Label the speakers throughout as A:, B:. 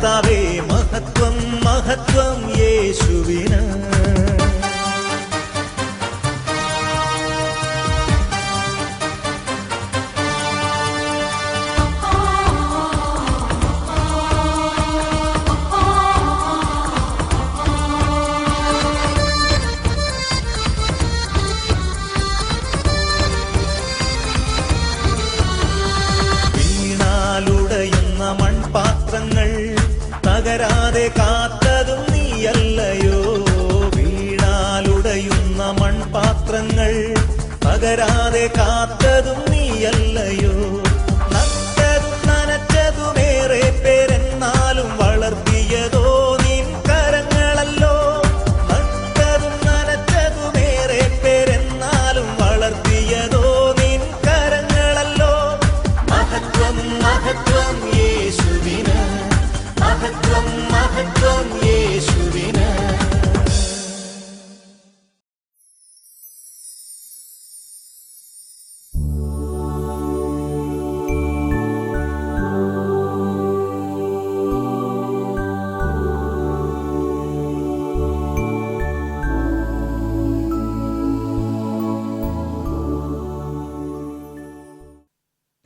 A: കർത്താവേ മഹത്വം മഹത്വം യേശുവിന്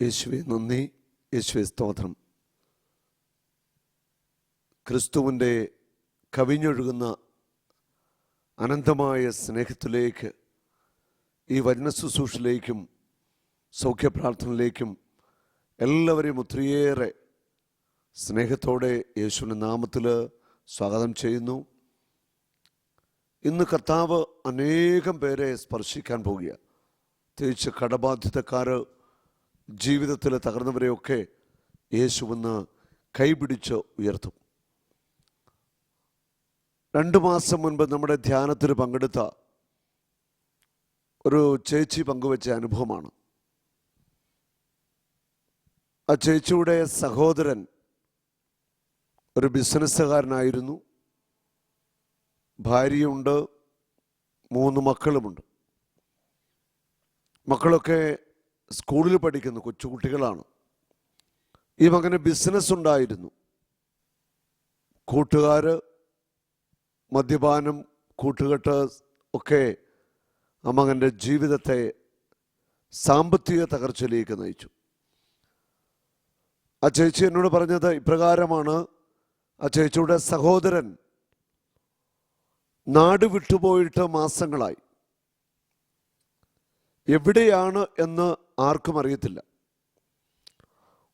B: യേശുവെ നന്ദി. യേശുവെ സ്തോത്രം. ക്രിസ്തുവിന്റെ കവിഞ്ഞൊഴുകുന്ന അനന്തമായ സ്നേഹത്തിലേക്ക് ഈ വചന ശുശ്രൂഷയിലേക്കും സൗഖ്യപ്രാർത്ഥനയിലേക്കും എല്ലാവരെയും ഒത്തിരിയേറെ സ്നേഹത്തോടെ യേശുവിന്റെ നാമത്തിൽ സ്വാഗതം ചെയ്യുന്നു. ഇന്ന് കർത്താവ് അനേകം പേരെ സ്പർശിക്കാൻ പോകുക പ്രത്യേകിച്ച് കടബാധ്യതക്കാർ ജീവിതത്തിൽ തകർന്നവരെയൊക്കെ യേശുവെന്ന് കൈപിടിച്ച് ഉയർത്തും. രണ്ട് മാസം മുൻപ് നമ്മുടെ ധ്യാനത്തിൽ പങ്കെടുത്ത ഒരു ചേച്ചി പങ്കുവച്ച അനുഭവമാണ്. ആ ചേച്ചിയുടെ സഹോദരൻ ഒരു ബിസിനസ്സുകാരനായിരുന്നു. ഭാര്യയുണ്ട് മൂന്ന് മക്കളുമുണ്ട്. മക്കളൊക്കെ സ്കൂളിൽ പഠിക്കുന്ന കൊച്ചുകുട്ടികളാണ്. ഈ മകന് ബിസിനസ് ഉണ്ടായിരുന്നു. കൂട്ടുകാർ മദ്യപാനം കൂട്ടുകെട്ട് ഒക്കെ ആ മകന്റെ ജീവിതത്തെ സാമ്പത്തിക തകർച്ചയിലേക്ക് നയിച്ചു. ആ ചേച്ചി എന്നോട് പറഞ്ഞത് ഇപ്രകാരമാണ്. ആ ചേച്ചിയുടെ സഹോദരൻ നാട് വിട്ടുപോയിട്ട് മാസങ്ങളായി. എവിടെയാണ് എന്ന് ആർക്കും അറിയത്തില്ല.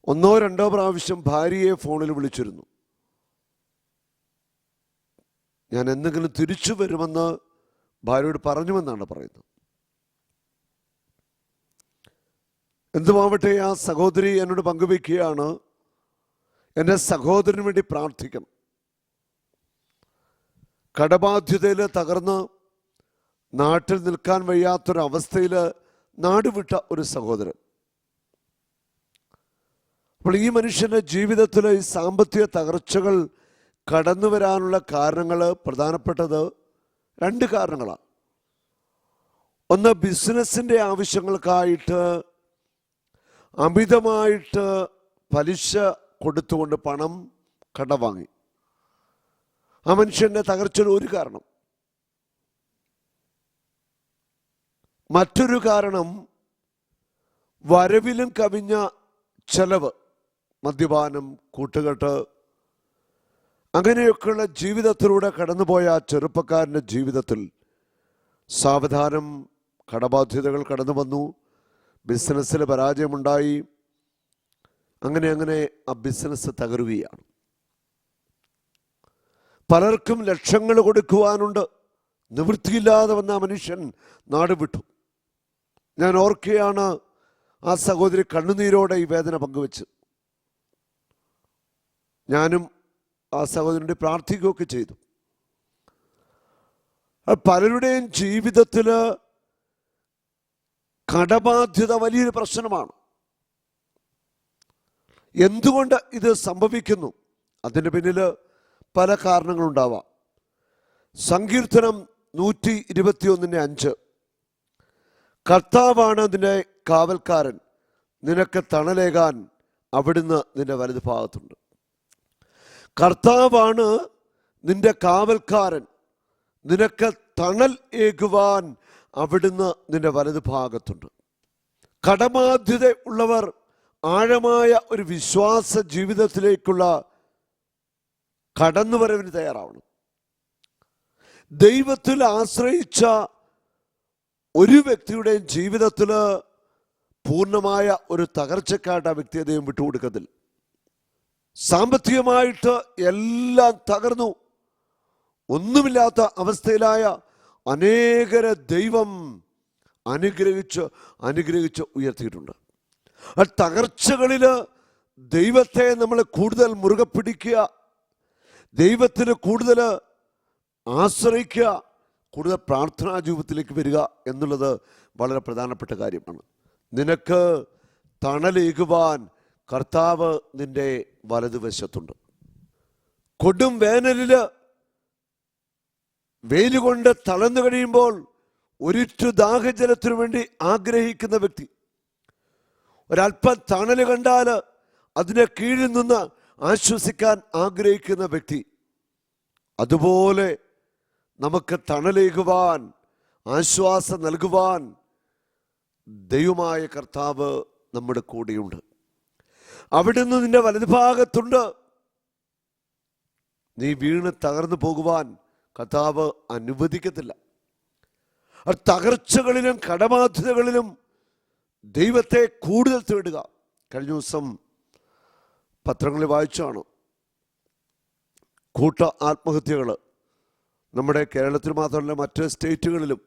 B: ഒന്നോ രണ്ടോ പ്രാവശ്യം ഭാര്യയെ ഫോണിൽ വിളിച്ചിരുന്നു. ഞാൻ എന്തെങ്കിലും തിരിച്ചു വരുമെന്ന് ഭാര്യയോട് പറഞ്ഞുവെന്നാണ് പറയുന്നത്. എന്തുമാവട്ടെ ആ സഹോദരി എന്നോട് പങ്കുവെക്കുകയാണ് എന്റെ സഹോദരന് വേണ്ടി പ്രാർത്ഥിക്കണം. കടബാധ്യതയിൽ തകർന്ന് നാട്ടിൽ നിൽക്കാൻ വയ്യാത്തൊരവസ്ഥയിൽ നാടുവിട്ട ഒരു സഹോദരൻ. അപ്പോൾ ഈ മനുഷ്യന്റെ ജീവിതത്തിലെ ഈ സാമ്പത്തിക തകർച്ചകൾ കടന്നു വരാനുള്ള കാരണങ്ങൾ പ്രധാനപ്പെട്ടത് രണ്ട് കാരണങ്ങളാണ്. ഒന്ന് ബിസിനസ്സിന്റെ ആവശ്യങ്ങൾക്കായിട്ട് അമിതമായിട്ട് പലിശ കൊടുത്തുകൊണ്ട് പണം കടവാങ്ങി. ആ മനുഷ്യന്റെ തകർച്ചയുടെ ഒരു കാരണം മറ്റൊരു കാരണം വരവിലും കവിഞ്ഞ ചെലവ് മദ്യപാനം കൂട്ടുകെട്ട് അങ്ങനെയൊക്കെയുള്ള ജീവിതത്തിലൂടെ കടന്നുപോയ ആ ചെറുപ്പക്കാരന്റെ ജീവിതത്തിൽ സാവധാനം കടബാധ്യതകൾ കടന്നു വന്നു ബിസിനസ്സിൽ പരാജയമുണ്ടായി അങ്ങനെ അങ്ങനെ ആ ബിസിനസ് തകരുകയാണ്. പലർക്കും ലക്ഷങ്ങൾ കൊടുക്കുവാനുണ്ട് നിവൃത്തിയില്ലാതെ വന്ന മനുഷ്യൻ നാട് വിട്ടു. ഞാൻ ഓർക്കുകയാണ് ആ സഹോദരി കണ്ണുനീരോടെ ഈ വേദന പങ്കുവെച്ച്. ഞാനും ആ സഹോദരന്റെ പ്രാർത്ഥിക്കുകയൊക്കെ ചെയ്തു. പലരുടെയും ജീവിതത്തിൽ കടബാധ്യത വലിയൊരു പ്രശ്നമാണ്. എന്തുകൊണ്ട് ഇത് സംഭവിക്കുന്നു? അതിന് പിന്നിൽ പല കാരണങ്ങളുണ്ടാവാം. സങ്കീർത്തനം നൂറ്റി ഇരുപത്തിയൊന്നിന്റെ അഞ്ച്. കർത്താവാണ് നിന്റെ കാവൽക്കാരൻ. നിനക്ക് തണലേകാൻ അവിടുന്ന് നിന്റെ വലതു ഭാഗത്തുണ്ട്. കർത്താവാണ് നിന്റെ കാവൽക്കാരൻ. നിനക്ക് തണൽ ഏകുവാൻ അവിടുന്ന് നിന്റെ വലതു ഭാഗത്തുണ്ട്. കടബാധ്യത ഉള്ളവർ ആഴമായ ഒരു വിശ്വാസ ജീവിതത്തിലേക്കുള്ള കടന്നുവരവിന് തയ്യാറാവണം. ദൈവത്തിൽ ആശ്രയിച്ച ഒരു വ്യക്തിയുടെയും ജീവിതത്തിൽ പൂർണമായ ഒരു തകർച്ചക്കായിട്ട് ആ വ്യക്തി അദ്ദേഹം വിട്ടുകൊടുക്കത്തില്ല. സാമ്പത്തികമായിട്ട് എല്ലാം തകർന്നു. ഒന്നുമില്ലാത്ത അവസ്ഥയിലായ അനേകരെ ദൈവം അനുഗ്രഹിച്ച് അനുഗ്രഹിച്ച് ഉയർത്തിയിട്ടുണ്ട്. ആ തകർച്ചകളിൽ ദൈവത്തെ നമ്മൾ കൂടുതൽ മുറുകെ പിടിക്കുക ദൈവത്തിന് കൂടുതൽ ആശ്രയിക്കുക കൂടുതൽ പ്രാർത്ഥനാ ജീവിതത്തിലേക്ക് വരിക എന്നുള്ളത് വളരെ പ്രധാനപ്പെട്ട കാര്യമാണ്. നിനക്ക് തണലേകുവാൻ കർത്താവ് നിന്റെ വലതുവശത്തുണ്ട്. കൊടും വേനലിൽ വെയിലുകൊണ്ട് തളർന്നു കഴിയുമ്പോൾ ഒരിറ്റു ദാഹജലത്തിനു വേണ്ടി ആഗ്രഹിക്കുന്ന വ്യക്തി ഒരല്പം തണൽ കണ്ടാൽ അതിനെ കീഴിൽ നിന്ന് ആശ്വസിക്കാൻ ആഗ്രഹിക്കുന്ന വ്യക്തി അതുപോലെ നമുക്ക് തണലേകുവാൻ ആശ്വാസം നൽകുവാൻ ദൈവമായ കർത്താവ് നമ്മുടെ കൂടെയുണ്ട്. അവിടുന്ന് നിന്റെ വലതുഭാഗത്തുണ്ട്. നീ വീണ് തകർന്നു പോകുവാൻ കർത്താവ് അനുവദിക്കത്തില്ല. തകർച്ചകളിലും കടബാധ്യതകളിലും ദൈവത്തെ കൂടുതൽ തേടുക. കഴിഞ്ഞ ദിവസം പത്രങ്ങളിൽ വായിച്ചാണ്. കൂട്ട ആത്മഹത്യകൾ നമ്മുടെ കേരളത്തിൽ മാത്രമല്ല മറ്റ് സ്റ്റേറ്റുകളിലും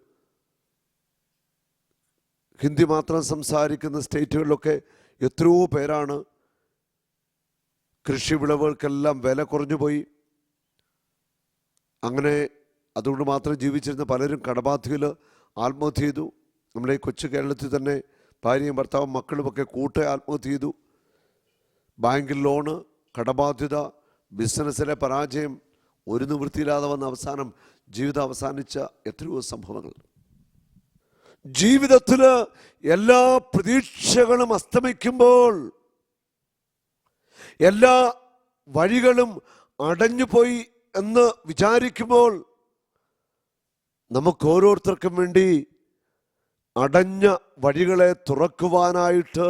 B: ഹിന്ദി മാത്രം സംസാരിക്കുന്ന സ്റ്റേറ്റുകളിലൊക്കെ എത്രയോ പേരാണ് കൃഷി വിളവുകൾക്കെല്ലാം വില കുറഞ്ഞു പോയി അങ്ങനെ അതുകൊണ്ട് മാത്രം ജീവിച്ചിരുന്ന പലരും കടബാധ്യയിൽ ആത്മഹത്യ ചെയ്തു. നമ്മുടെ ഈ കൊച്ചു കേരളത്തിൽ തന്നെ ഭാര്യയും ഭർത്താവും മക്കളുമൊക്കെ കൂട്ടെ ആത്മഹത്യ ചെയ്തു. ബാങ്കിൽ ലോണ് കടബാധ്യത ബിസിനസ്സിലെ പരാജയം ഒരു നിവൃത്തിയില്ലാതെ വന്ന അവസാനം ജീവിതം അവസാനിച്ച എത്രയോ സംഭവങ്ങൾ. ജീവിതത്തിൽ എല്ലാ പ്രതീക്ഷകളും അസ്തമിക്കുമ്പോൾ എല്ലാ വഴികളും അടഞ്ഞുപോയി എന്ന് വിചാരിക്കുമ്പോൾ നമുക്ക് ഓരോരുത്തർക്കും വേണ്ടി അടഞ്ഞ വഴികളെ തുറക്കുവാനായിട്ട്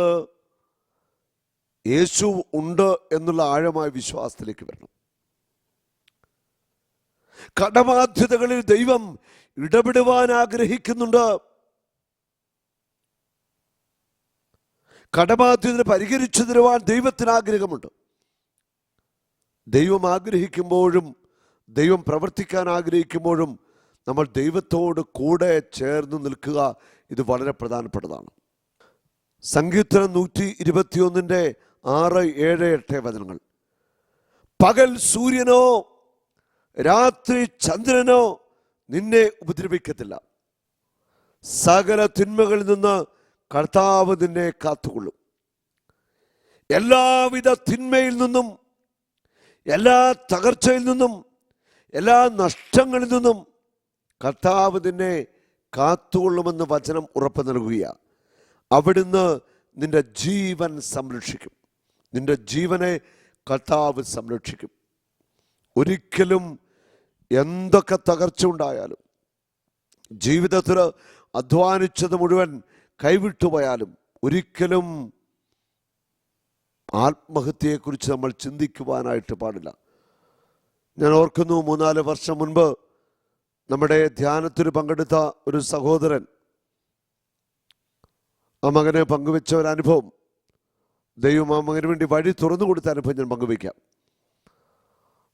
B: യേശു ഉണ്ട് എന്നുള്ള ആഴമായ വിശ്വാസത്തിലേക്ക് വരണം. കടബാധ്യതകളിൽ ദൈവം ഇടപെടുവാൻ ആഗ്രഹിക്കുന്നുണ്ട്. കടബാധ്യത പരിഹരിച്ചു തരുവാൻ ദൈവത്തിന് ആഗ്രഹമുണ്ട്. ദൈവം ആഗ്രഹിക്കുമ്പോഴും ദൈവം പ്രവർത്തിക്കാൻ ആഗ്രഹിക്കുമ്പോഴും നമ്മൾ ദൈവത്തോട് കൂടെ ചേർന്ന് നിൽക്കുക ഇത് വളരെ പ്രധാനപ്പെട്ടതാണ്. സങ്കീർത്തനം നൂറ്റി ഇരുപത്തിയൊന്നിന്റെ ആറ് ഏഴ് എട്ട് വചനങ്ങൾ. പകൽ സൂര്യനോ രാത്രി ചന്ദ്രനോ നിന്നെ ഉപദ്രവിക്കത്തില്ല. സകല തിന്മകളിൽ നിന്ന് കർത്താവ് നിന്നെ കാത്തുകൊള്ളും. എല്ലാവിധ തിന്മയിൽ നിന്നും എല്ലാ തകർച്ചയിൽ നിന്നും എല്ലാ നഷ്ടങ്ങളിൽ നിന്നും കർത്താവ് നിന്നെ കാത്തുകൊള്ളുമെന്ന് വചനം ഉറപ്പ് നൽകുകയാണ് അവിടുന്ന് നിന്റെ ജീവൻ സംരക്ഷിക്കും. നിന്റെ ജീവനെ കർത്താവ് സംരക്ഷിക്കും. ഒരിക്കലും എന്തൊക്കെ തകർച്ച ഉണ്ടായാലും ജീവിതത്തിൽ അധ്വാനിച്ചത് മുഴുവൻ കൈവിട്ടുപോയാലും ഒരിക്കലും ആത്മഹത്യയെക്കുറിച്ച് നമ്മൾ ചിന്തിക്കുവാനായിട്ട് പാടില്ല. ഞാൻ ഓർക്കുന്നു മൂന്നാൽ വർഷം മുൻപ് നമ്മുടെ ധ്യാനത്തിന് പങ്കെടുത്ത ഒരു സഹോദരൻ ആ മകനെ പങ്കുവെച്ച ഒരു അനുഭവം ദൈവം ആ മകന് വേണ്ടി വഴി തുറന്നു കൊടുത്ത അനുഭവം ഞാൻ പങ്കുവയ്ക്കാം.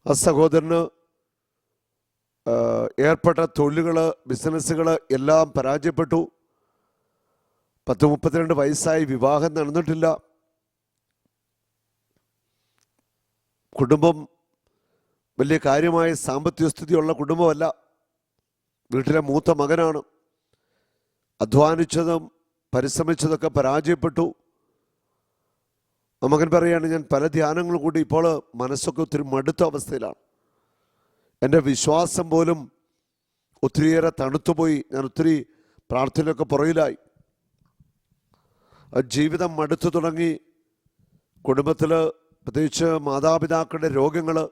B: ആ സഹോദരന് ഏർപ്പെട്ട തൊഴിലുകൾ ബിസിനസ്സുകൾ എല്ലാം പരാജയപ്പെട്ടു. പത്ത് മുപ്പത്തിരണ്ട് വയസ്സായി വിവാഹം നടന്നിട്ടില്ല. കുടുംബം വലിയ കാര്യമായ സാമ്പത്തിക സ്ഥിതിയുള്ള കുടുംബമല്ല. വീട്ടിലെ മൂത്ത മകനാണ്. അധ്വാനിച്ചതും പരിശ്രമിച്ചതൊക്കെ പരാജയപ്പെട്ടു. മകൻ പറയാണ് ഞാൻ പല ധ്യാനങ്ങളും കൂടി ഇപ്പോൾ മനസ്സൊക്കെ ഒത്തിരി മടുത്ത അവസ്ഥയിലാണ്. എന്റെ വിശ്വാസം പോലും ഒത്തിരിയേറെ തണുത്തുപോയി. ഞാൻ ഒത്തിരി പ്രാർത്ഥനയൊക്കെ പുറകിലായി. ആ ജീവിതം മടുത്തു തുടങ്ങി. കുടുംബത്തിൽ പ്രത്യേകിച്ച് മാതാപിതാക്കളുടെ രോഗങ്ങൾ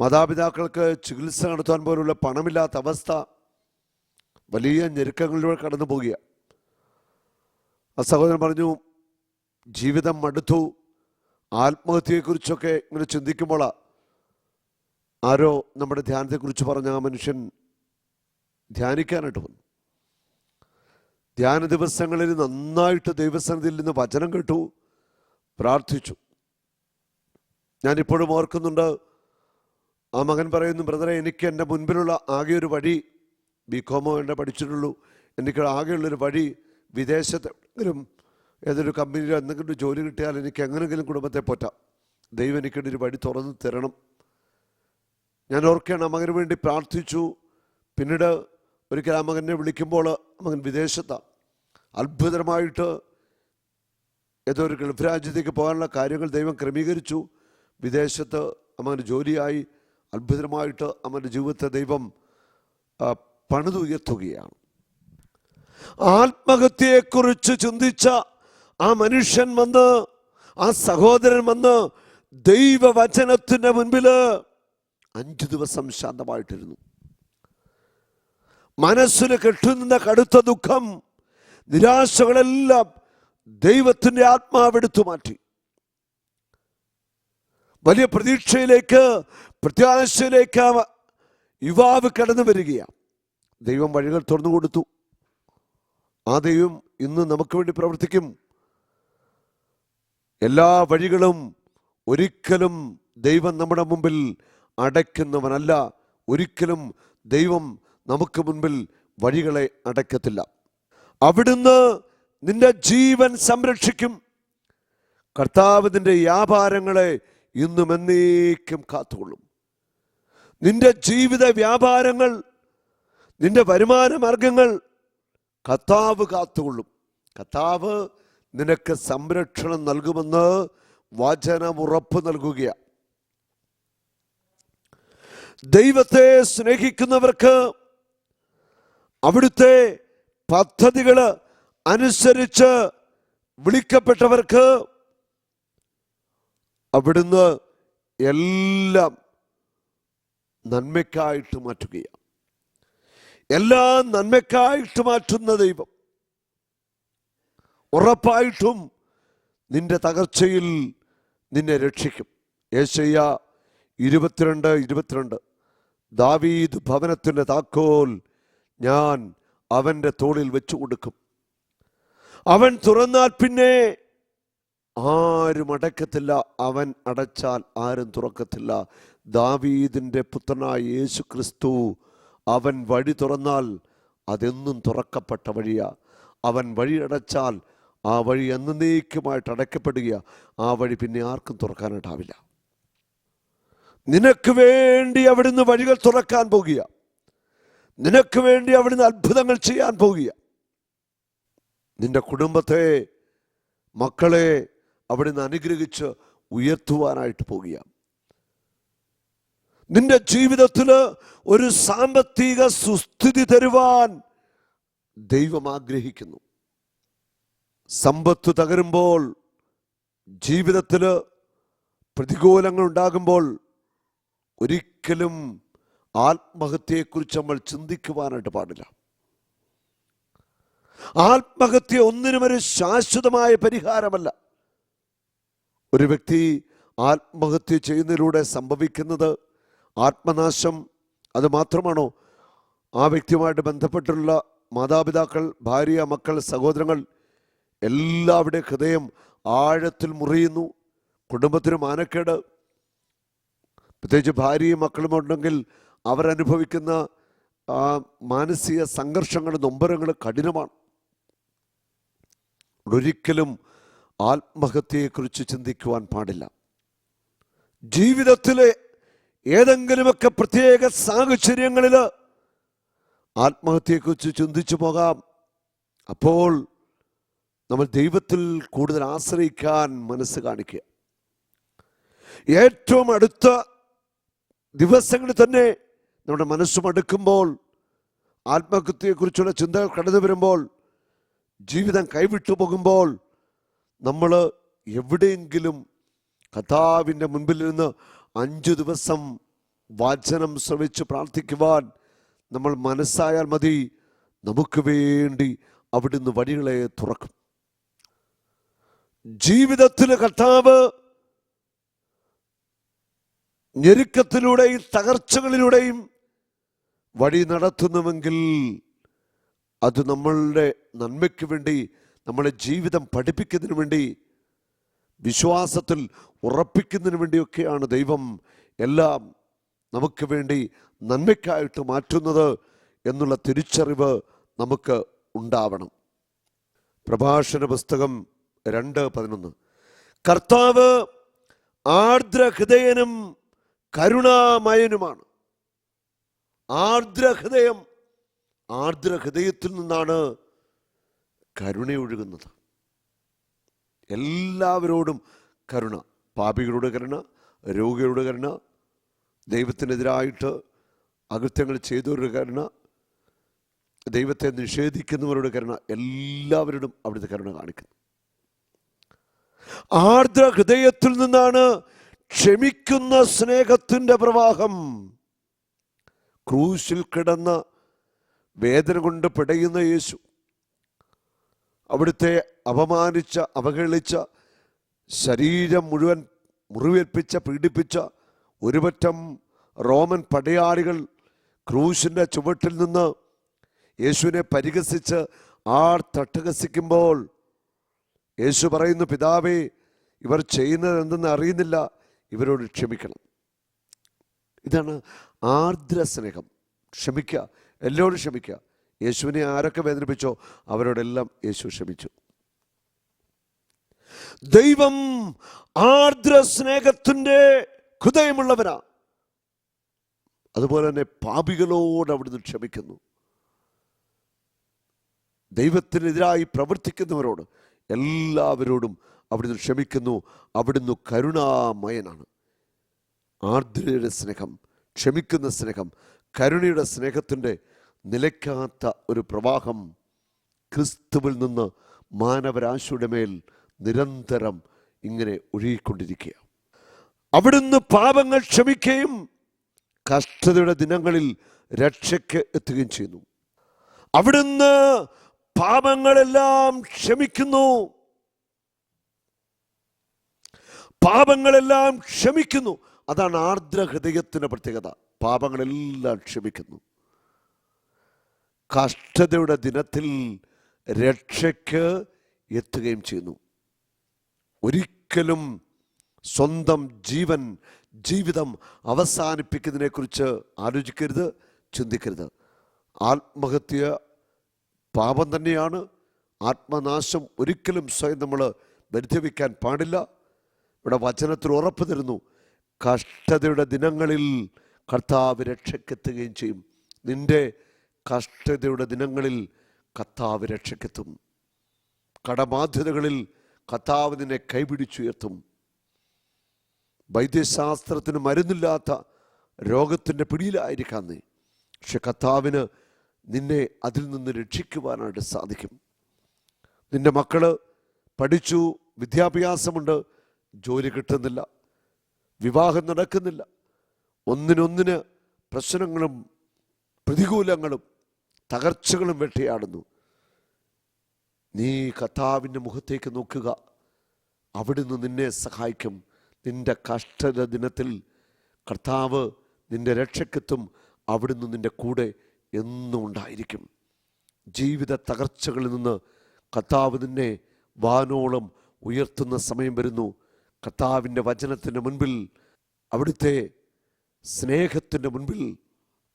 B: മാതാപിതാക്കൾക്ക് ചികിത്സ നടത്താൻ പോലുള്ള പണമില്ലാത്ത അവസ്ഥ വലിയ ഞെരുക്കങ്ങളിലൂടെ കടന്നു പോകുക ആ സഹോദരൻ പറഞ്ഞു ജീവിതം മടുത്തു. ആത്മഹത്യയെക്കുറിച്ചൊക്കെ ഇങ്ങനെ ചിന്തിക്കുമ്പോൾ ആരോ നമ്മുടെ ധ്യാനത്തെക്കുറിച്ച് പറഞ്ഞ ആ മനുഷ്യൻ ധ്യാനിക്കാനായിട്ട് വന്നു. ധ്യാന ദിവസങ്ങളിൽ നന്നായിട്ട് ദൈവസന്നിധിയിൽ നിന്ന് വചനം കേട്ടു പ്രാർത്ഥിച്ചു. ഞാനിപ്പോഴും ഓർക്കുന്നുണ്ട് ആ മകൻ പറയുന്നു ബ്രദറെ എനിക്ക് എന്റെ മുൻപിലുള്ള ആകെ ഒരു വഴി ബി കോമോ എന്റെ പഠിച്ചിട്ടുള്ളൂ എനിക്ക് ആകെയുള്ളൊരു വഴി വിദേശത്ത് എവിടെയെങ്കിലും ഏതൊരു കമ്പനിയിലോ എന്തെങ്കിലും ഒരു ജോലി കിട്ടിയാൽ എനിക്ക് എങ്ങനെയെങ്കിലും കുടുംബത്തെ പോറ്റാം. ദൈവം എനിക്കൊരു വഴി തുറന്ന് തരണം. ഞാൻ ഓർക്കുകയാണ് മകന് വേണ്ടി പ്രാർത്ഥിച്ചു. പിന്നീട് ഒരിക്കൽ ആ മകനെ വിളിക്കുമ്പോൾ മകൻ വിദേശത്താണ് അത്ഭുതമായിട്ട് ഏതോ ഒരു ഗൾഫ് രാജ്യത്തേക്ക് പോകാനുള്ള കാര്യങ്ങൾ ദൈവം ക്രമീകരിച്ചു. വിദേശത്ത് അവന് ജോലിയായി. അത്ഭുതമായിട്ട് അമ്മന്റെ ജീവിതത്തെ ദൈവം പണിതുയർത്തുകയാണ്. ആത്മഹത്യയെക്കുറിച്ച് ചിന്തിച്ച ആ മനുഷ്യൻ വന്ന് ആ സഹോദരൻ വന്ന് ദൈവവചനത്തിന്റെ മുൻപിൽ അഞ്ചു ദിവസം ശാന്തമായിട്ടിരുന്നു. മനസ്സിന് കെട്ടുന്ന കടുത്ത ദുഃഖം നിരാശകളെല്ലാം ദൈവത്തിന്റെ ആത്മാവെടുത്തു മാറ്റി. വലിയ പ്രതീക്ഷയിലേക്ക് പ്രത്യാശയിലേക്ക് യുവാവ് കടന്നു വരികയാണ്. ദൈവം വഴികൾ തുറന്നു കൊടുത്തു. ആ ദൈവം ഇന്ന് നമുക്ക് വേണ്ടി പ്രവർത്തിക്കും. എല്ലാ വഴികളും ഒരിക്കലും ദൈവം നമ്മുടെ മുമ്പിൽ അടയ്ക്കുന്നവനല്ല. ഒരിക്കലും ദൈവം നമുക്ക് മുൻപിൽ വഴികളെ അടയ്ക്കത്തില്ല. അവിടുന്ന് നിന്റെ ജീവൻ സംരക്ഷിക്കും. കർത്താവ് നിന്റെ വ്യാപാരങ്ങളെ ഇന്നും എന്നേക്കും കാത്തുകൊള്ളും. നിന്റെ ജീവിത വ്യാപാരങ്ങൾ നിന്റെ വരുമാന മാർഗങ്ങൾ കർത്താവ് കാത്തുകൊള്ളും. കർത്താവ് നിനക്ക് സംരക്ഷണം നൽകുമെന്ന് വചനം ഉറപ്പ് നൽകുകയാണ് ദൈവത്തെ സ്നേഹിക്കുന്നവർക്ക് അവിടുത്തെ പദ്ധതികൾ അനുസരിച്ച് വിളിക്കപ്പെട്ടവർക്ക് അവിടുന്ന് എല്ലാം നന്മയ്ക്കായിട്ട് മാറ്റുകയാണ് എല്ലാം നന്മയ്ക്കായിട്ട് മാറ്റുന്ന ദൈവം. ഉറപ്പായിട്ടും നിന്റെ തകർച്ചയിൽ നിന്നെ രക്ഷിക്കും. ഏശയ്യ ഇരുപത്തിരണ്ട് ഇരുപത്തിരണ്ട്. ദാവീദ് ഭവനത്തിന്റെ താക്കോൽ ഞാൻ അവന്റെ തോളിൽ വെച്ചു കൊടുക്കും. അവൻ തുറന്നാൽ പിന്നെ ആരും അടക്കത്തില്ല അവൻ അടച്ചാൽ ആരും തുറക്കത്തില്ല. ദാവീദിന്റെ പുത്രനായ യേശു ക്രിസ്തു അവൻ വഴി തുറന്നാൽ അതെന്നും തുറക്കപ്പെട്ട വഴിയാ. അവൻ വഴി അടച്ചാൽ ആ വഴി എന്നേക്കുമായിട്ട് അടയ്ക്കപ്പെടുക ആ വഴി പിന്നെ ആർക്കും തുറക്കാനായിട്ടാവില്ല. നിനക്ക് വേണ്ടി അവിടുന്ന് വഴികൾ തുറക്കാൻ പോകുക നിനക്ക് വേണ്ടി അവിടുന്ന് അത്ഭുതങ്ങൾ ചെയ്യാൻ പോകുക നിന്റെ കുടുംബത്തെ മക്കളെ അവിടുന്ന് അനുഗ്രഹിച്ച് ഉയർത്തുവാനായിട്ട് പോകുക നിന്റെ ജീവിതത്തിൽ ഒരു സാമ്പത്തിക സുസ്ഥിതി തരുവാൻ ദൈവം ആഗ്രഹിക്കുന്നു. സമ്പത്ത് തകരുമ്പോൾ ജീവിതത്തിൽ പ്രതികൂലങ്ങൾ ഉണ്ടാകുമ്പോൾ ഒരിക്കലും ആത്മഹത്യയെക്കുറിച്ച് നമ്മൾ ചിന്തിക്കുവാനായിട്ട് പാടില്ല. ആത്മഹത്യ ഒന്നിനും ഒരു ശാശ്വതമായ പരിഹാരമല്ല. ഒരു വ്യക്തി ആത്മഹത്യ ചെയ്യുന്നതിലൂടെ സംഭവിക്കുന്നത് ആത്മനാശം അത് മാത്രമാണോ? ആ വ്യക്തിയുമായിട്ട് ബന്ധപ്പെട്ടുള്ള മാതാപിതാക്കൾ ഭാര്യ മക്കൾ സഹോദരങ്ങൾ എല്ലാവരുടെ ഹൃദയം ആഴത്തിൽ മുറിയുന്നു. കുടുംബത്തിന് മാനക്കേട്. പ്രത്യേകിച്ച് ഭാര്യയും മക്കളും ഉണ്ടെങ്കിൽ അവരനുഭവിക്കുന്ന മാനസിക സംഘർഷങ്ങൾ നൊമ്പരങ്ങൾ കഠിനമാണ്. ഒരിക്കലും ആത്മഹത്യയെക്കുറിച്ച് ചിന്തിക്കുവാൻ പാടില്ല. ജീവിതത്തിലെ ഏതെങ്കിലുമൊക്കെ പ്രത്യേക സാഹചര്യങ്ങളിൽ ആത്മഹത്യയെക്കുറിച്ച് ചിന്തിച്ചു പോകാം. അപ്പോൾ നമ്മൾ ദൈവത്തിൽ കൂടുതൽ ആശ്രയിക്കാൻ മനസ്സ് കാണിക്കുക. ഏറ്റവും അടുത്ത ദിവസങ്ങളിൽ തന്നെ നമ്മുടെ മനസ്സും അടുക്കുമ്പോൾ ആത്മഹത്യയെക്കുറിച്ചുള്ള ചിന്തകൾ കടന്നു വരുമ്പോൾ ജീവിതം കൈവിട്ടു പോകുമ്പോൾ നമ്മൾ എവിടെയെങ്കിലും കഥാവിന്റെ മുൻപിൽ നിന്ന് അഞ്ച് ദിവസം വാചനം ശ്രമിച്ച് പ്രാർത്ഥിക്കുവാൻ നമ്മൾ മനസ്സായാൽ മതി. നമുക്ക് വേണ്ടി അവിടുന്ന് വഴികളെ തുറക്കും. ജീവിതത്തിൽ കർത്താവ് ഞെരുക്കത്തിലൂടെയും തകർച്ചകളിലൂടെയും വഴി നടത്തുന്നുവെങ്കിൽ അത് നമ്മളുടെ നന്മയ്ക്ക് വേണ്ടി നമ്മളെ ജീവിതം പഠിപ്പിക്കുന്നതിന് വേണ്ടി വിശ്വാസത്തിൽ ഉറപ്പിക്കുന്നതിന് വേണ്ടിയൊക്കെയാണ് ദൈവം എല്ലാം നമുക്ക് വേണ്ടി നന്മയ്ക്കായിട്ട് മാറ്റുന്നത് എന്നുള്ള തിരിച്ചറിവ് നമുക്ക് ഉണ്ടാവണം. പ്രഭാഷണ പുസ്തകം രണ്ട് പതിനൊന്ന്. കർത്താവ് ആർദ്രഹൃദയനും കരുണാമയനുമാണ്. ആർദ്രഹൃദയം ആർദ്രഹൃദയത്തിൽ നിന്നാണ് കരുണയൊഴുകുന്നത്. എല്ലാവരോടും കരുണ പാപികളുടെ കരുണ രോഗികളുടെ കരുണ ദൈവത്തിനെതിരായിട്ട് അകൃത്യങ്ങൾ ചെയ്തവരുടെ കരുണ ദൈവത്തെ നിഷേധിക്കുന്നവരുടെ കരുണ എല്ലാവരോടും അവിടുത്തെ കരുണ കാണിക്കുന്നു. ആർദ്ര ഹൃദയത്തിൽ നിന്നാണ് ക്ഷമിക്കുന്ന സ്നേഹത്തിന്റെ പ്രവാഹം. ക്രൂശിൽ കിടന്ന വേദന കൊണ്ട് പിടയുന്ന യേശു അവിടുത്തെ അപമാനിച്ച അവഹേളിച്ച ശരീരം മുഴുവൻ മുറിവേൽപ്പിച്ച പീഡിപ്പിച്ച ഒരുപറ്റം റോമൻ പടയാളികൾ ക്രൂശിന്റെ ചുവട്ടിൽ നിന്ന് യേശുവിനെ പരിഹസിച്ച് ആർ തട്ടഹസിക്കുമ്പോൾ യേശു പറയുന്നു പിതാവേ ഇവർ ചെയ്യുന്നത് എന്തെന്ന് അറിയുന്നില്ല ഇവരോട് ക്ഷമിക്കണം. ഇതാണ് ആർദ്ര സ്നേഹം. ക്ഷമിക്കുക എല്ലാവരും ക്ഷമിക്കുക. യേശുവിനെ ആരൊക്കെ വേദനിപ്പിച്ചോ അവരോടെല്ലാം യേശു ക്ഷമിച്ചു. ദൈവം ആർദ്ര സ്നേഹത്തിന്റെ ഹൃദയമുള്ളവനാ. അതുപോലെ തന്നെ പാപികളോട് അവിടുന്ന് ക്ഷമിക്കുന്നു. ദൈവത്തിനെതിരായി പ്രവർത്തിക്കുന്നവരോട് എല്ലാവരോടും അവിടുന്ന് ക്ഷമിക്കുന്നു. അവിടുന്ന് കരുണാമയനാണ്. ആർദ്രയുടെ സ്നേഹം ക്ഷമിക്കുന്ന സ്നേഹം കരുണയുടെ സ്നേഹത്തിന്റെ നിലയ്ക്കാത്ത ഒരു പ്രവാഹം ക്രിസ്തുവിൽ നിന്ന് മാനവരാശിയുടെ മേൽ നിരന്തരം ഇങ്ങനെ ഒഴുകിക്കൊണ്ടിരിക്കുക. അവിടുന്ന് പാപങ്ങൾ ക്ഷമിക്കുകയും കഷ്ടതയുടെ ദിനങ്ങളിൽ രക്ഷയ്ക്ക് എത്തുകയും ചെയ്യുന്നു. അവിടുന്ന് പാപങ്ങളെല്ലാം ക്ഷമിക്കുന്നു. പാപങ്ങളെല്ലാം ക്ഷമിക്കുന്നു. അതാണ് ആർദ്ര ഹൃദയത്തിന്റെ പ്രത്യേകത. പാപങ്ങളെല്ലാം ക്ഷമിക്കുന്നു. കഷ്ടതയുടെ ദിനത്തിൽ രക്ഷയ്ക്ക് എത്തുകയും ചെയ്യുന്നു. ഒരിക്കലും സ്വന്തം ജീവൻ ജീവിതം അവസാനിപ്പിക്കുന്നതിനെക്കുറിച്ച് ആലോചിക്കരുത് ചിന്തിക്കരുത്. ആത്മഹത്യ പാപം തന്നെയാണ്. ആത്മനാശം ഒരിക്കലും സ്വയം നമ്മൾ വരുത്തിവെക്കാൻ പാടില്ല. ഇവിടെ വചനത്തിൽ ഉറപ്പ് തരുന്നു. കഷ്ടതയുടെ ദിനങ്ങളിൽ കർത്താവ് രക്ഷയ്ക്കെത്തുകയും ചെയ്യും. നിന്റെ കഷ്ടതയുടെ ദിനങ്ങളിൽ കർത്താവ് രക്ഷയ്ക്കെത്തും. കടബാധ്യതകളിൽ കർത്താവ് നിന്നെ കൈപിടിച്ചുയർത്തും. വൈദ്യശാസ്ത്രത്തിന് മരുന്നില്ലാത്ത രോഗത്തിന്റെ പിടിയിലായിരിക്കാം നീ. പക്ഷെ കർത്താവിന് നിന്നെ അതിൽ നിന്ന് രക്ഷിക്കുവാനായിട്ട് സാധിക്കും. നിന്റെ മക്കൾ പഠിച്ചു വിദ്യാഭ്യാസമുണ്ട് ജോലി കിട്ടുന്നില്ല വിവാഹം നടക്കുന്നില്ല. ഒന്നിനൊന്നിന് പ്രശ്നങ്ങളും പ്രതികൂലങ്ങളും തകർച്ചകളും വെട്ടിയാടുന്നു. നീ കഥാവിന്റെ മുഖത്തേക്ക് നോക്കുക. അവിടുന്ന് നിന്നെ സഹായിക്കും. നിന്റെ കഷ്ടത ദിനത്തിൽ കർത്താവ് നിന്റെ രക്ഷക്കെത്തും അവിടുന്ന് നിന്റെ കൂടെ എന്നും ഉണ്ടായിരിക്കും. ജീവിത തകർച്ചകളിൽ നിന്ന് കർത്താവ് നിന്നെ വാനോളം ഉയർത്തുന്ന സമയം വരുന്നു. കർത്താവിന്റെ വചനത്തിന്റെ മുൻപിൽ അവിടുത്തെ സ്നേഹത്തിന്റെ മുൻപിൽ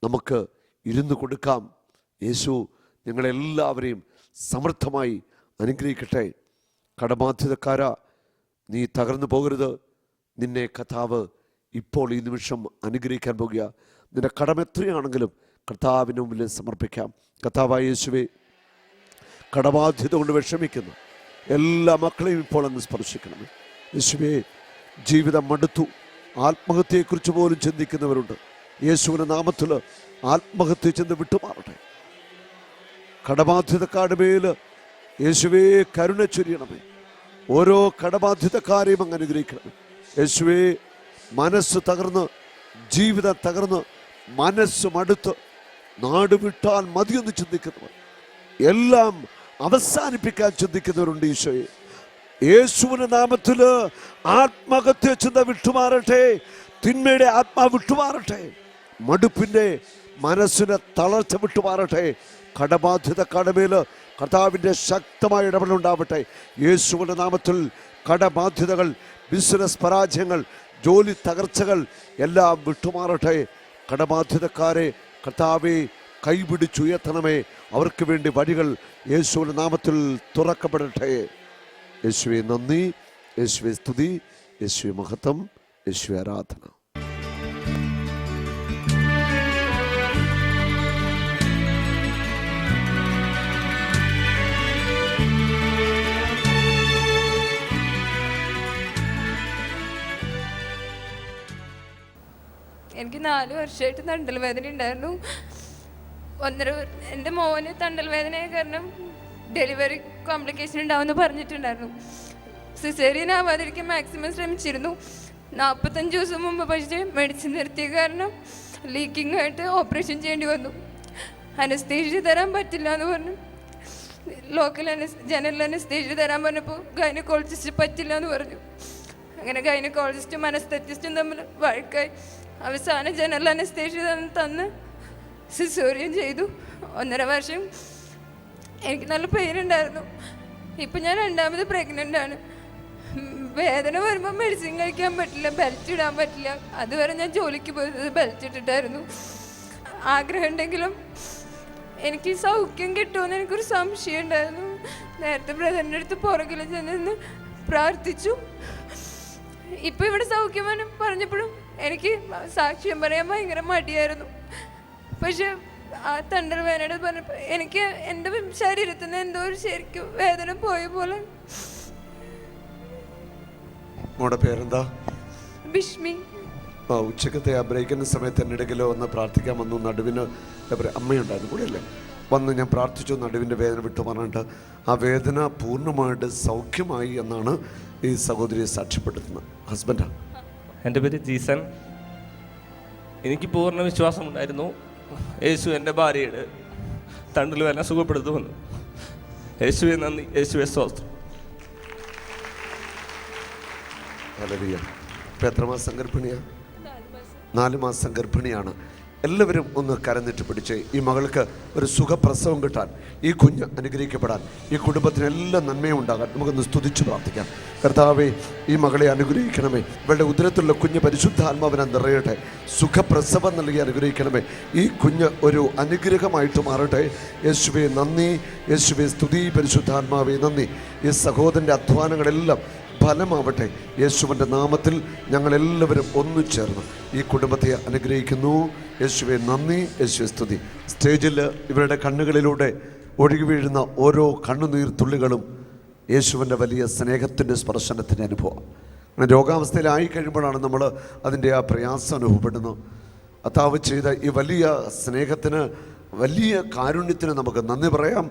B: നമുക്ക് ഇരുന്ന് കൊടുക്കാം. യേശു ഞങ്ങളെല്ലാവരെയും സമൃദ്ധമായി അനുഗ്രഹിക്കട്ടെ. കടബാധ്യതക്കാര നീ തകർന്നു പോകരുത്. നിന്നെ കഥാവ് ഇപ്പോൾ ഈ നിമിഷം അനുഗ്രഹിക്കാൻ പോകുക. നിന്റെ കടം എത്രയാണെങ്കിലും കർത്താവിന് മുമ്പിൽ സമർപ്പിക്കാം. കർത്താവായ യേശുവെ കടബാധ്യത കൊണ്ട് വിഷമിക്കുന്നു. എല്ലാ മക്കളെയും ഇപ്പോൾ അങ്ങ് സ്പർശിക്കണമേ യേശുവെ ജീവിതം മടുത്തു. ആത്മഹത്യയെക്കുറിച്ച് പോലും ചിന്തിക്കുന്നവരുണ്ട്. യേശുവിന്റെ നാമത്തിൽ ആത്മഹത്യ ചെന്ന് വിട്ടുമാറട്ടെ. കടബാധ്യതക്കാരുടെ മേൽ യേശുവേ കരുണ ചൊരിയണമേ. ഓരോ കടബാധ്യതക്കാരെയും അങ്ങ് അനുഗ്രഹിക്കണമേ. യേശുവേ മനസ്സ് തകർന്ന് ജീവിതം തകർന്ന് മനസ്സ് മടുത്ത് നാട് വിട്ടാൽ മതിയെന്ന് ചിന്തിക്കുന്നവർ. എല്ലാം അവസാനിപ്പിക്കാൻ ചിന്തിക്കുന്നവരുണ്ട് ഈശോയെ. യേശുവിന്റെ നാമത്തിൽ ആത്മഹത്യ ചിന്ത വിട്ടുമാറട്ടെ. തിന്മയുടെ ആത്മാ വിട്ടുമാറട്ടെ. മടുപ്പിന്റെ മനസ്സിനെ തളർച്ച വിട്ടുമാറട്ടെ. കടബാധ്യത കടമേൽ കർത്താവിന്റെ ശക്തമായ ഇടപെടലുണ്ടാവട്ടെ യേശുവിന്റെ നാമത്തിൽ കടബാധ്യതകൾ ബിസിനസ് പരാജയങ്ങൾ ജോലി തകർച്ചകൾ എല്ലാം വിട്ടുമാറട്ടെ. കടബാധ്യതക്കാരെ കർത്താവെ കൈപിടിച്ചുയർത്തണമേ. അവർക്ക് വേണ്ടി വഴികൾ യേശുവിന്റെ നാമത്തിൽ തുറക്കപ്പെടട്ടെ. യേശുവെ നന്ദി യേശുവെ സ്തുതി യേശുവെ മഹത്വം യേശുവെ ആരാധന.
C: എനിക്ക് നാല് വർഷമായിട്ട് തണ്ടൽ വേദന ഉണ്ടായിരുന്നു. ഒന്നര എന്റെ മോന് തണ്ടൽ വേദനയായ കാരണം ഡെലിവറി കോംപ്ലിക്കേഷൻ ഉണ്ടാവുമെന്ന് പറഞ്ഞിട്ടുണ്ടായിരുന്നു. സിസേറിയൻ ആവാതിരിക്കാൻ മാക്സിമം ശ്രമിച്ചിരുന്നു. നാൽപ്പത്തഞ്ച് ദിവസം മുമ്പ് പക്ഷേ മെഡിസിൻ നിർത്തിയ കാരണം ലീക്കിംഗ് ആയിട്ട് ഓപ്പറേഷൻ ചെയ്യേണ്ടി വന്നു. അനസ്തേഷ്യ തരാൻ പറ്റില്ല എന്ന് പറഞ്ഞു. ലോക്കൽ അനസ് ജനറൽ അനസ്തേഷ്യ തരാൻ പറഞ്ഞപ്പോൾ ഗൈനക്കോളജിസ്റ്റ് പറ്റില്ല എന്ന് പറഞ്ഞു. അങ്ങനെ ഗൈനക്കോളജിസ്റ്റും അനസ്തറ്റിസ്റ്റും തമ്മിൽ വഴക്കായി. അവസാനം ജനറൽ അനസ്തേഷ്യ തന്ന് സിസോറിയം ചെയ്തു. ഒന്നര വർഷം. എനിക്ക് നല്ല പെയിൻ ഉണ്ടായിരുന്നു ഇപ്പം ഞാൻ രണ്ടാമത് പ്രഗ്നന്റ് ആണ്. വേദന വരുമ്പോൾ മെഡിസിൻ കഴിക്കാൻ പറ്റില്ല ബെൽറ്റ് ഇടാൻ പറ്റില്ല. അതുവരെ ഞാൻ ജോലിക്ക് പോയത് ബെൽറ്റ് ഇട്ടിട്ടായിരുന്നു. ആഗ്രഹം ഉണ്ടെങ്കിലും എനിക്ക് സൗഖ്യം കിട്ടുമെന്ന് എനിക്കൊരു സംശയം ഉണ്ടായിരുന്നു. നേരത്തെ ബ്രദറിന്റെ അടുത്ത് പുറകിൽ ചെന്ന് പ്രാർത്ഥിച്ചു. ഇപ്പം ഇവിടെ സൗഖ്യം പറഞ്ഞപ്പോഴും എനിക്ക് സാക്ഷ്യം പറയാൻ ഭയങ്കര മടിയായിരുന്നു. പക്ഷെ ആ തണ്ടൽ വേനയുടെ പറഞ്ഞപ്പോൾ എനിക്ക് എന്റെ ശരീരത്തിൽ നിന്ന് എന്തോ ഒരു ശരിക്കും വേദന പോയ പോലെ.
B: മോടെ പേരെന്താ?
C: ഭീഷ്മി
B: ആ ഉച്ചക്കത്തെ ആ ബ്രേക്കിന്റെ സമയത്ത് എന്റെ ഇടയ്ക്കലോ വന്ന് പ്രാർത്ഥിക്കാൻ വന്നു. നടുവിന് അമ്മയുണ്ടായിരുന്നു കൂടെ അല്ലേ? വന്ന് ഞാൻ പ്രാർത്ഥിച്ചു നടുവിന്റെ വേദന വിട്ടു പറഞ്ഞിട്ട് ആ വേദന പൂർണമായിട്ട് സൗഖ്യമായി എന്നാണ് ഈ സഹോദരിയെ സാക്ഷ്യപ്പെടുത്തുന്നത്. ഹസ്ബൻഡാ
D: എന്റെ പേര് ജീസൻ എനിക്ക് പൂർണ വിശ്വാസമുണ്ടായിരുന്നു. യേശു എന്റെ ഭാര്യയുടെ തണ്ടിൽ വേദന സുഖപ്പെടുത്തുമെന്ന്. യേശുവെ നന്ദി. യേശുവെ
B: ഹല്ലേലൂയ. ഇപ്പം എത്ര മാസം ഗർഭിണിയാണ് നാല് മാസം ഗർഭിണിയാണ്. എല്ലാവരും ഒന്ന് കരന്നിട്ട് പിടിച്ച് ഈ മകൾക്ക് ഒരു സുഖപ്രസവം കിട്ടാൻ ഈ കുഞ്ഞ് അനുഗ്രഹിക്കപ്പെടാൻ ഈ കുടുംബത്തിന് എല്ലാ നന്മയും ഉണ്ടാകാൻ നമുക്കൊന്ന് സ്തുതിച്ച് പ്രാർത്ഥിക്കാം. കർത്താവെ ഈ മകളെ അനുഗ്രഹിക്കണമേ. ഇവളുടെ ഉദരത്തിലുള്ള കുഞ്ഞ് പരിശുദ്ധാത്മാവിനെ നിറയട്ടെ. സുഖപ്രസവം നൽകി അനുഗ്രഹിക്കണമേ. ഈ കുഞ്ഞ് ഒരു അനുഗ്രഹമായിട്ട് മാറട്ടെ. യേശുവെ നന്ദി. യേശുവെ സ്തുതി പരിശുദ്ധാത്മാവെ നന്ദി. ഈ സഹോദരന്റെ അധ്വാനങ്ങളെല്ലാം ഫലമാവട്ടെ. യേശുവിന്റെ നാമത്തിൽ ഞങ്ങളെല്ലാവരും ഒന്നു ചേർന്ന് ഈ കുടുംബത്തെ അനുഗ്രഹിക്കുന്നു. യേശുവെ നന്ദി. യേശുവെ സ്തുതി. സ്റ്റേജിൽ ഇവരുടെ കണ്ണുകളിലൂടെ ഒഴുകി വീഴുന്ന ഓരോ കണ്ണുനീർ തുള്ളികളും യേശുവിന്റെ വലിയ സ്നേഹത്തിന്റെ സ്പർശനത്തിന്റെ അനുഭവം. അങ്ങനെ രോഗാവസ്ഥയിലായി കഴിയുമ്പോഴാണ് നമ്മൾ അതിന്റെ ആ പ്രയാസം അനുഭവപ്പെടുന്നത്. അത്താവ് ചെയ്ത ഈ വലിയ സ്നേഹത്തിന് വലിയ കാരുണ്യത്തിന് നമുക്ക് നന്ദി പറയാം.